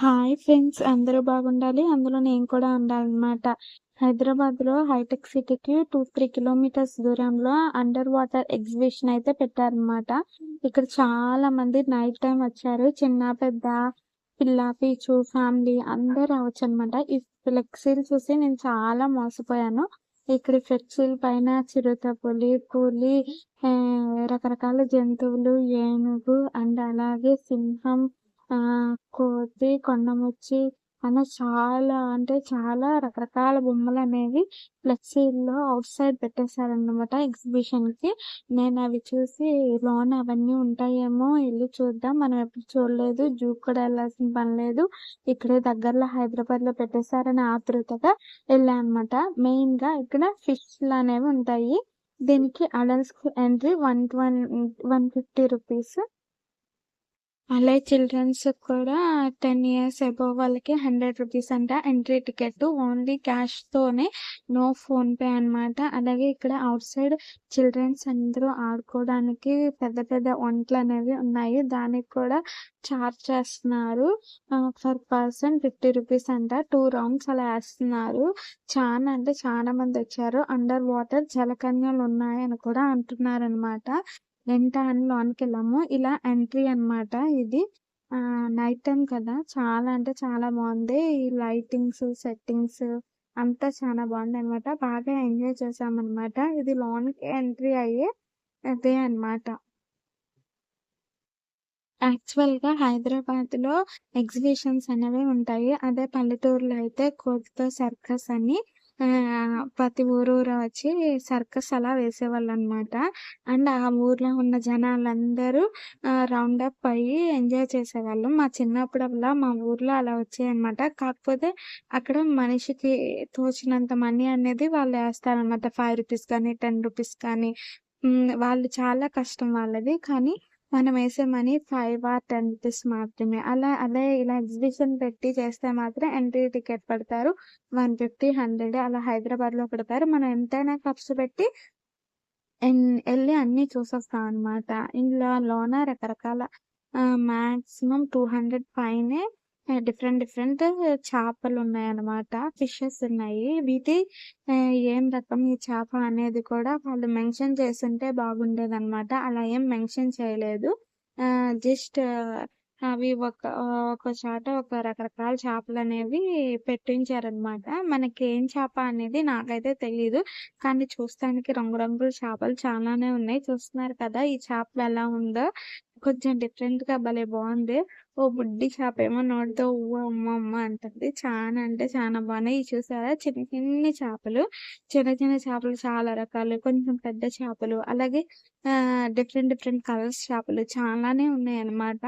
Hi friends అందరూ బాగుండాలి. అందులో నేను కూడా ఉండాలన్నమాట. హైదరాబాద్లో హైటెక్ సిటీకి టూ త్రీ కిలోమీటర్స్ దూరంలో అండర్ వాటర్ ఎగ్జిబిషన్ అయితే పెట్టారనమాట ఇక్కడ చాలా మంది నైట్ టైం వచ్చారు. చిన్న పెద్ద పిల్ల పీచు ఫ్యామిలీ అందరూ రావచ్చు అనమాట ఈ ఫ్లెక్సీలు చూసి నేను చాలా మోసపోయాను. ఇక్కడ ఫ్లెక్సీల పైన చిరుత పులి పులి రకరకాల జంతువులు ఏనుగు అండ్ అలాగే సింహం కోతి కొండముచ్చి అలా చాలా అంటే చాలా రకరకాల బొమ్మలు అనేవి ఫ్లెక్సీల్లో అవుట్ సైడ్ పెట్టేశారన్నమాట ఎగ్జిబిషన్కి. నేను అవి చూసి లోన అవన్నీ ఉంటాయేమో వెళ్ళి చూద్దాం. మనం ఎప్పుడు చూడలేదు. జూ కూడా వెళ్ళాల్సిన పని లేదు. ఇక్కడే దగ్గరలో హైదరాబాద్లో పెట్టేశారని ఆతృతగా వెళ్ళాను మెయిన్గా ఇక్కడ ఫిష్ అనేవి ఉంటాయి. దీనికి adults entry one one one fifty rupees. అలాగే చిల్డ్రన్స్ కూడా టెన్ ఇయర్స్ అబోవ్ వాళ్ళకి హండ్రెడ్ రూపీస్ అంట ఎంట్రీ టికెట్ ఓన్లీ క్యాష్ తోనే నో ఫోన్ పే అన్నమాట. అలాగే ఇక్కడ అవుట్ సైడ్ చిల్డ్రన్స్ అందరూ ఆడుకోవడానికి పెద్ద పెద్ద వంటలు అనేవి ఉన్నాయి. దానికి కూడా చార్జ్ చేస్తున్నారు. ఫర్ పర్సన్ ఫిఫ్టీ రూపీస్ అంట. టూ రౌండ్స్ అలా వేస్తున్నారు. చాలా అంటే చాలా మంది వచ్చారు. అండర్ వాటర్ జలకన్యలు ఉన్నాయని కూడా అంటున్నారు అనమాట ఎంత అని లోనికి వెళ్ళాము ఇలా ఎంట్రీ అన్నమాట ఇది. ఆ నైట్ టైం కదా. చాలా అంటే చాలా బాగుంది. ఈ లైటింగ్స్ సెట్టింగ్స్ అంతా చాలా బాగుంది అనమాట బాగా ఎంజాయ్ చేసాం ఇది లోనికి ఎంట్రీ అయ్యే అదే అన్నమాట. యాక్చువల్గా హైదరాబాద్లో ఎగ్జిబిషన్స్ అనేవి ఉంటాయి. అదే పల్లెటూరులో అయితే కోతితో సర్కస్ అని ప్రతి ఊరు ఊరు వచ్చి సర్కస్ అలా వేసేవాళ్ళు అనమాట అండ్ ఆ ఊర్లో ఉన్న జనాలందరూ రౌండ్ అప్ అయ్యి ఎంజాయ్ చేసేవాళ్ళం. మా చిన్నప్పుడల్లా మా ఊర్లో అలా వచ్చాయన్నమాట. కాకపోతే అక్కడ మనిషికి తోచినంత మనీ అనేది వాళ్ళు వేస్తారనమాట ఫైవ్ రూపీస్ కానీ టెన్ రూపీస్ కానీ వాళ్ళు చాలా కష్టం వాళ్ళది. కానీ మనం వేసే money five or ten rupees మాత్రమే. అలా అదే ఇలా ఎగ్జిబిషన్ పెట్టి చేస్తే మాత్రం ఎంట్రీ టికెట్ పెడతారు. వన్ ఫిఫ్టీ హండ్రెడ్ అలా హైదరాబాద్లో పెడతారు. మనం ఎంతైనా ఖర్చు పెట్టి వెళ్ళి అన్ని చూసొస్తాం అనమాట ఇందులో లోన రకరకాల మాక్సిమం టూ హండ్రెడ్ పైనే డిఫరెంట్ డిఫరెంట్ చేపలు ఉన్నాయి అన్నమాట ఫిషెస్ ఉన్నాయి. వీటి ఏం రకం ఈ చేప అనేది కూడా వాళ్ళు మెన్షన్ చేస్తుంటే బాగుండేది అనమాట అలా ఏం మెన్షన్ చేయలేదు. జస్ట్ అవి ఒక ఒక చాట ఒక రకరకాల చేపలు అనేవి పెట్టించారనమాట మనకి ఏం చేప అనేది నాకైతే తెలియదు కానీ చూస్తానికి రంగురంగుల చేపలు చాలానే ఉన్నాయి. చూస్తున్నారు కదా ఈ చేప ఎలా ఉందో. కొంచెం డిఫరెంట్గా భలే బాగుంది ఓ బుడ్డి చేప ఏమో నోటితో ఊ అమ్మ అమ్మ అంటుంది. చాలా అంటే చాలా బాగున్నాయి చూసారా? చిన్న చిన్న చేపలు. చిన్న చిన్న చేపలు చాలా రకాలు. కొంచెం పెద్ద చేపలు. అలాగే ఆ డిఫరెంట్ డిఫరెంట్ కలర్స్ చేపలు చాలానే ఉన్నాయి అన్నమాట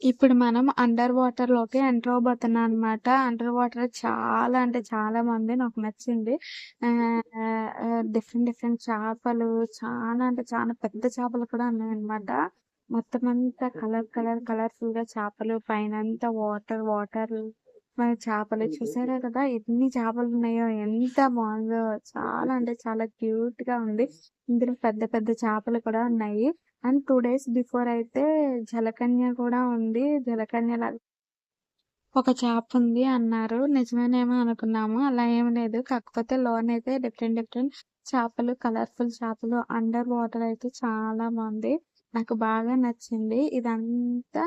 ఇప్పుడు మనం అండర్ వాటర్లోకి ఎంటర్ అవబోతున్నాం అనమాట అండర్ వాటర్ చాలా అంటే చాలా మంది నాకు నచ్చింది. డిఫరెంట్ డిఫరెంట్ చేపలు చాలా అంటే చాలా పెద్ద చేపలు కూడా ఉన్నాయన్నమాట. మొత్తం అంతా కలర్ కలర్ కలర్ఫుల్గా చేపలు పైన అంతా వాటర్ వాటర్ మరి చేపలు. చూసారా కదా ఎన్ని చేపలు ఉన్నాయో ఎంత బాగుందో. చాలా అంటే చాలా క్యూట్గా ఉంది. ఇందులో పెద్ద పెద్ద చేపలు కూడా ఉన్నాయి. అండ్ టూ డేస్ బిఫోర్ అయితే జలకన్య కూడా ఉంది. జలకన్య లాగా ఒక చేప ఉంది అన్నారు. నిజమేనేమో అనుకున్నాము. అలా ఏం లేదు. కాకపోతే లోన్ అయితే డిఫరెంట్ డిఫరెంట్ చేపలు కలర్ఫుల్ చేపలు అండర్ వాటర్ అయితే చాలా బాగుంది. నాకు బాగా నచ్చింది. ఇదంతా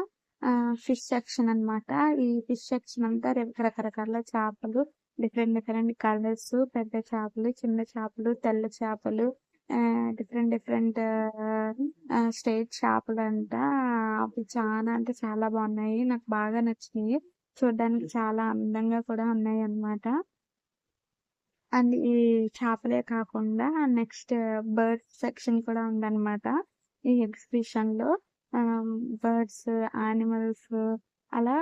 ఫిష్ సెక్షన్ అన్నమాట. ఈ ఫిష్ సెక్షన్ అంతా రకరకాల చేపలు డిఫరెంట్ డిఫరెంట్ కలర్స్ పెద్ద చేపలు చిన్న చేపలు తెల్ల చేపలు డిఫరెంట్ డిఫరెంట్ స్టేట్ చేపలు అంట అవి చాలా అంటే చాలా బాగున్నాయి. నాకు బాగా నచ్చినాయి. చూడడానికి చాలా అందంగా కూడా ఉన్నాయి అన్నమాట. అండ్ ఈ చేపలే కాకుండా నెక్స్ట్ బర్డ్ సెక్షన్ కూడా ఉందన్నమాట. ఈ ఎగ్జిబిషన్లో. బర్డ్స్ యానిమల్స్ అలా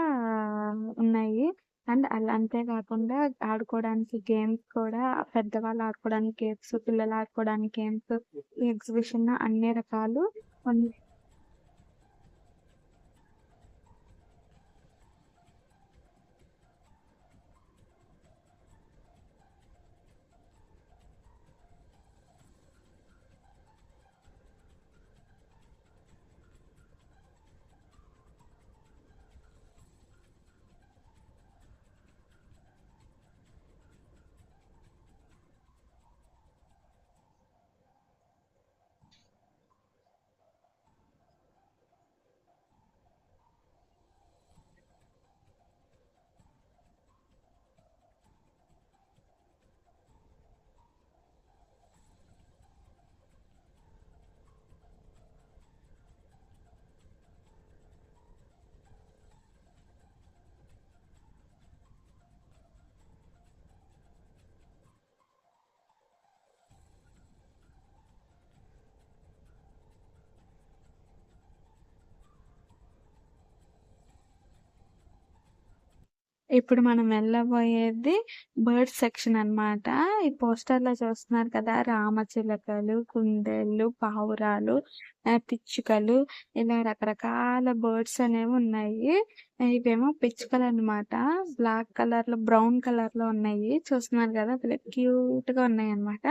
ఉన్నాయి. అండ్ అలా అంతేకాకుండా ఆడుకోవడానికి గేమ్స్ కూడా పెద్దవాళ్ళు ఆడుకోవడానికి గేమ్స్ పిల్లలు ఆడుకోవడానికి గేమ్స్ ఎగ్జిబిషన్ అన్ని రకాలు ఇప్పుడు మనం వెళ్ళబోయేది బర్డ్ సెక్షన్ అన్నమాట. ఈ పోస్టర్లో చూస్తున్నారు కదా రామచిలకలు కుందేళ్ళు పావురాలు పిచ్చుకలు ఇలా రకరకాల బర్డ్స్ అనేవి ఉన్నాయి. ఇవేమో పిచ్చుకలు అన్నమాట. బ్లాక్ కలర్లో బ్రౌన్ కలర్లో ఉన్నాయి. చూస్తున్నారు కదా క్యూట్గా ఉన్నాయి అన్నమాట.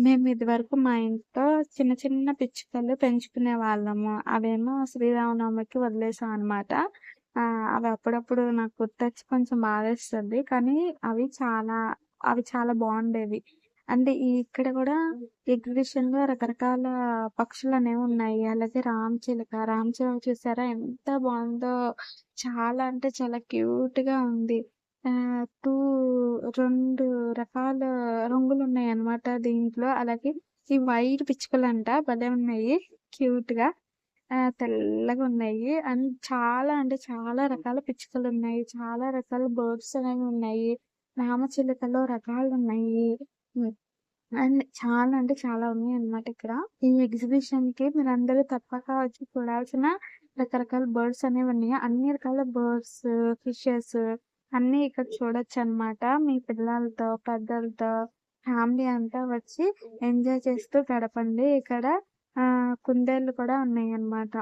మేము ఇది వరకు మా ఇంట్లో చిన్న చిన్న పిచ్చుకలు పెంచుకునే వాళ్ళము. అవేమో శ్రీరామనవమికి వదిలేసాం అన్నమాట. అవి అప్పుడప్పుడు నాకు గుర్తొచ్చి కొంచెం బాధేస్తుంది. కానీ అవి చాలా అవి చాలా బాగుండేవి. అంటే ఇక్కడ కూడా ఎగ్జిబిషన్లో రకరకాల పక్షులు అనేవి ఉన్నాయి. అలాగే రామ్ చిలుక రామ్ చూసారా? ఎంత బాగుందో! చాలా అంటే చాలా క్యూట్గా ఉంది. ఆ టూ రెండు రకాల రంగులు ఉన్నాయి అన్నమాట దీంట్లో. అలాగే ఈ వైట్ పిచ్చుకలు అంట భలే ఉన్నాయి. క్యూట్గా తెల్లగా ఉన్నాయి. అండ్ చాలా అంటే చాలా రకాల పిచ్చుకలు ఉన్నాయి చాలా రకాల బర్డ్స్ అనేవి ఉన్నాయి. రామచిలుకలో రకాలు ఉన్నాయి. అండ్ చాలా అంటే చాలా ఉన్నాయి అన్నమాట ఇక్కడ. ఈ ఎగ్జిబిషన్కి మీరు అందరూ తప్పక వచ్చి చూడాల్సిన రకరకాల బర్డ్స్ అనేవి ఉన్నాయి. అన్ని రకాల బర్డ్స్ ఫిషెస్ అన్ని ఇక్కడ చూడొచ్చు అన్నమాట మీ పిల్లలతో పెద్దలతో ఫ్యామిలీ అంతా వచ్చి ఎంజాయ్ చేస్తూ గడపండి. ఇక్కడ కుందేళ్ళు కూడా ఉన్నాయి అన్నమాట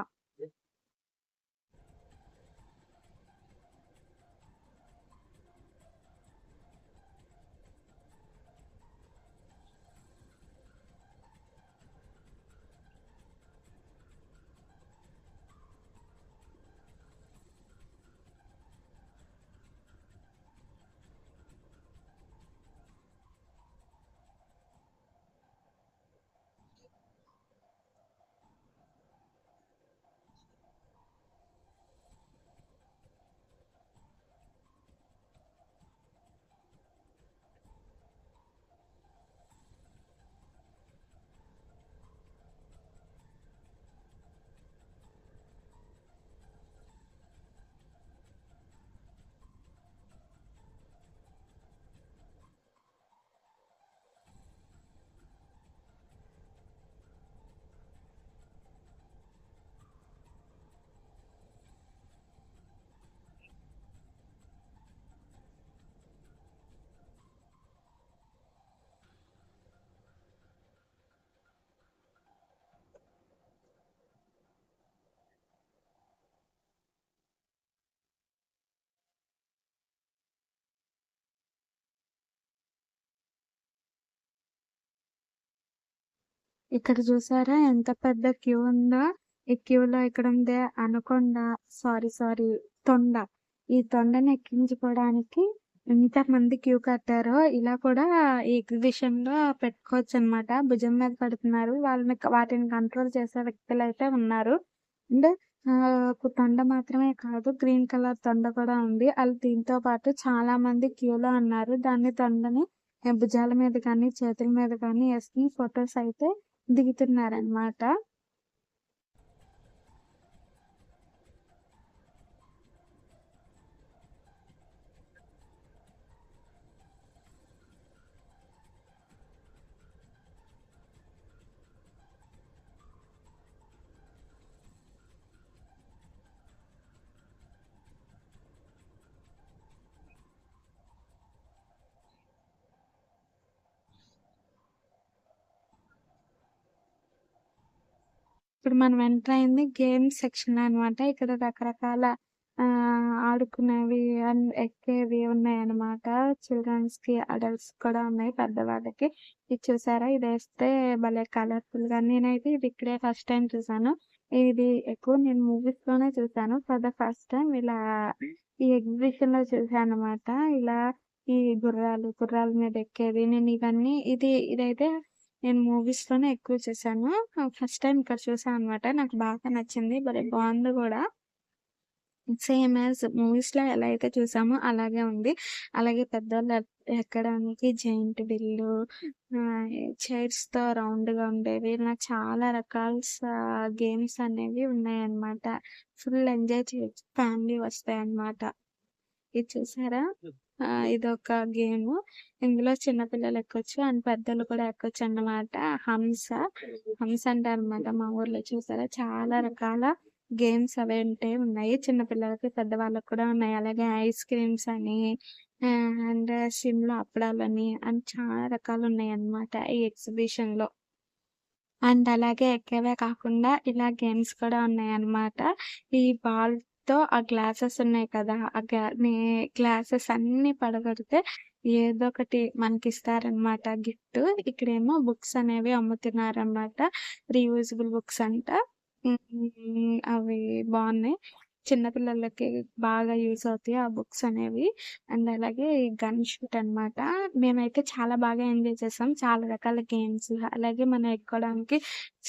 ఇక్కడ చూసారా? ఎంత పెద్ద క్యూ ఉందో. ఈ క్యూలో ఇక్కడ ఉంది అనకొండ సారీ సారీ తొండ. ఈ తొండని ఎక్కించుకోవడానికి ఎంత మంది క్యూ కట్టారో ఇలా కూడా ఈ ఎగ్జిబిషన్లో పెట్టుకోవచ్చు అనమాట భుజం మీద పెడుతున్నారు. వాళ్ళని వాటిని కంట్రోల్ చేసే వ్యక్తులు అయితే ఉన్నారు. అండ్ తొండ మాత్రమే కాదు గ్రీన్ కలర్ తొండ కూడా ఉంది. వాళ్ళు దీంతో పాటు చాలా మంది క్యూలో ఉన్నారు. దాన్ని తొండని భుజాల మీద కానీ చేతుల మీద కానీ వేసుకుని ఫొటోస్ అయితే దిగుతున్నారనమాట ఇప్పుడు మనం ఎంటర్ అయింది గేమ్స్ సెక్షన్ అనమాట ఇక్కడ రకరకాల ఆ ఆడుకునేవి ఎక్కేవి ఉన్నాయి అనమాట చిల్డ్రన్స్కి అడల్ట్స్ కూడా ఉన్నాయి పెద్దవాళ్ళకి. ఇది చూసారా? ఇది వేస్తే భలే కలర్ఫుల్గా. నేనైతే ఇది ఇక్కడే ఫస్ట్ టైం చూసాను. ఇది ఎక్కువ నేను మూవీస్లోనే చూసాను. ఫర్ ద ఫస్ట్ టైం ఇలా ఈ ఎగ్జిబిషన్లో చూసాను అనమాట ఇలా ఈ గుర్రాలు గుర్రాల మీద ఎక్కేది నేను ఇవన్నీ ఇది ఇదైతే నేను మూవీస్లోనే ఎక్కువ చూసాను. ఫస్ట్ టైం ఇక్కడ చూసాను అనమాట నాకు బాగా నచ్చింది. భలే బాగుంది కూడా. సేమ్ యాజ్ మూవీస్లో ఎలా అయితే చూసామో అలాగే ఉంది. అలాగే పెద్దవాళ్ళు ఎక్కడానికి జైంట్ బిల్లు చైర్స్తో ఉండేవి. నాకు చాలా రకాల గేమ్స్ అనేవి ఉన్నాయన్నమాట. ఫుల్ ఎంజాయ్ చేయొచ్చు ఫ్యామిలీ వస్తాయి అన్నమాట ఇది చూసారా? Hmm. ఇది ఒక గేమ్. ఇందులో చిన్నపిల్లలు ఎక్కొచ్చు అండ్ పెద్దలు కూడా ఎక్కొచ్చు అన్నమాట హంస. హంస అంటారు అనమాట మా ఊర్లో చూసారా? చాలా రకాల గేమ్స్ అవి ఉంటాయి ఉన్నాయి. చిన్నపిల్లలకి పెద్దవాళ్ళకి కూడా ఉన్నాయి. అలాగే ఐస్ క్రీమ్స్ అని అండ్ సిమ్లో అప్పడాలని అండ్ చాలా రకాలు ఉన్నాయి అన్నమాట ఈ ఎగ్జిబిషన్లో అండ్ అలాగే ఎక్కేవే కాకుండా ఇలా గేమ్స్ కూడా ఉన్నాయి అన్నమాట ఈ బాల్ తో ఆ గ్లాసెస్ ఉన్నాయి కదా! ఆ గ్లాసెస్ అన్ని పడగొడితే ఏదో ఒకటి మనకి ఇస్తారనమాట గిఫ్ట్. ఇక్కడేమో బుక్స్ అనేవి అమ్ముతున్నారనమాట. రీయూజబుల్ బుక్స్ అంట. అవి బాగున్నాయి. చిన్నపిల్లలకి బాగా యూస్ అవుతాయి ఆ బుక్స్ అనేవి. అండ్ అలాగే గన్ షూట్ అనమాట మేమైతే చాలా బాగా ఎంజాయ్ చేసాం. చాలా రకాల గేమ్స్ అలాగే మనం ఎక్కడానికి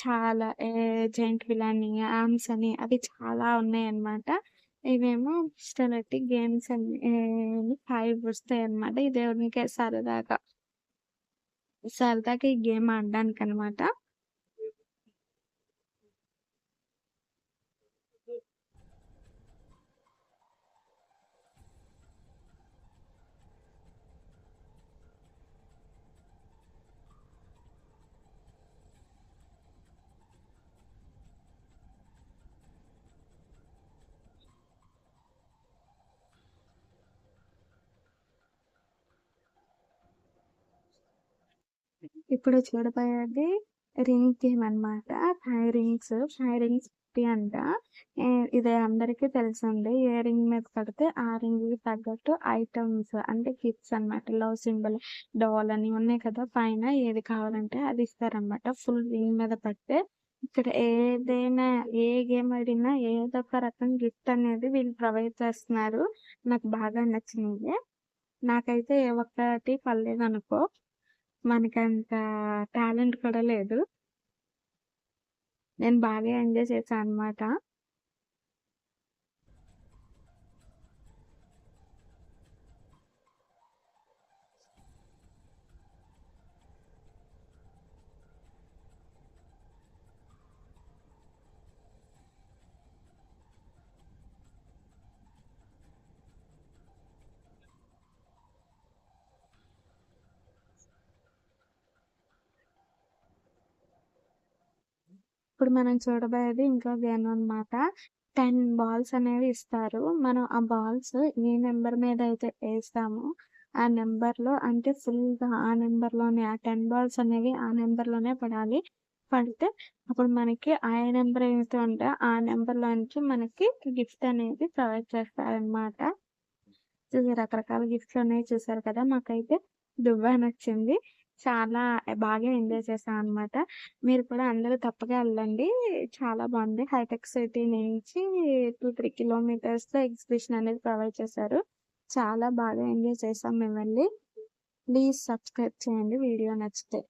చాలా జైంట్ విల్ అని ఆర్మ్స్ అని అవి చాలా ఉన్నాయి అన్నమాట ఇవేమో పిస్టలెట్టి గేమ్స్ అని ఫైవ్ వస్తాయి అన్నమాట. ఇది సరదాగా సరదాగా ఈ గేమ్ ఆడడానికి అనమాట ఇప్పుడు చూడబోయేది రింగ్ గేమ్ అనమాట five rings five rings fifty అంట. ఇది అందరికీ తెలిసింది ఏ రింగ్ మీద పడితే ఆ రింగ్ తగ్గట్టు ఐటమ్స్ అంటే గిఫ్ట్స్ అనమాట లవ్ సింబల్ డాల్ అని ఉన్నాయి కదా. పైన ఏది కావాలంటే అది ఇస్తారనమాట ఫుల్ రింగ్ మీద పడితే ఇక్కడ ఏదైనా ఏ గేమ్ ఆడినా ఏదో ఒక రకం గిఫ్ట్ అనేది వీళ్ళు ప్రొవైడ్ చేస్తున్నారు. నాకు బాగా నచ్చింది. నాకైతే ఏ ఒక్కటి పర్లేదు అనుకో మనకంత టాలెంట్ కూడా లేదు. నేను బాగా ఎంజాయ్ చేశాను అనమాట. ఇప్పుడు మనం చూడబోయేది ఇంకో గేమ్ అనమాట టెన్ బాల్స్ అనేవి ఇస్తారు. మనం ఆ బాల్స్ ఏ నెంబర్ మీద అయితే వేస్తామో ఆ నెంబర్లో అంటే ఫుల్గా ఆ నెంబర్లోనే ఆ టెన్ బాల్స్ అనేవి ఆ నెంబర్లోనే పడాలి. పడితే అప్పుడు మనకి ఆ నెంబర్ ఏమైతే ఉంటే ఆ నెంబర్లో నుంచి మనకి గిఫ్ట్ అనేది ప్రొవైడ్ చేస్తారనమాట రకరకాల గిఫ్ట్స్ అనేవి చూసారు కదా? మాకైతే దువ్వా నచ్చింది. చాలా బాగా ఎంజాయ్ చేశాం అనమాట. మీరు కూడా అందరూ తప్పగా వెళ్ళండి చాలా బాగుంది హైటెక్ సిటీ నుంచి టూ త్రీ కిలోమీటర్స్లో ఎగ్జిబిషన్ అనేది ప్రొవైడ్ చేశారు. చాలా బాగా ఎంజాయ్ చేసాం మేము వెళ్ళి ప్లీజ్ సబ్స్క్రైబ్ చేయండి వీడియో నచ్చితే.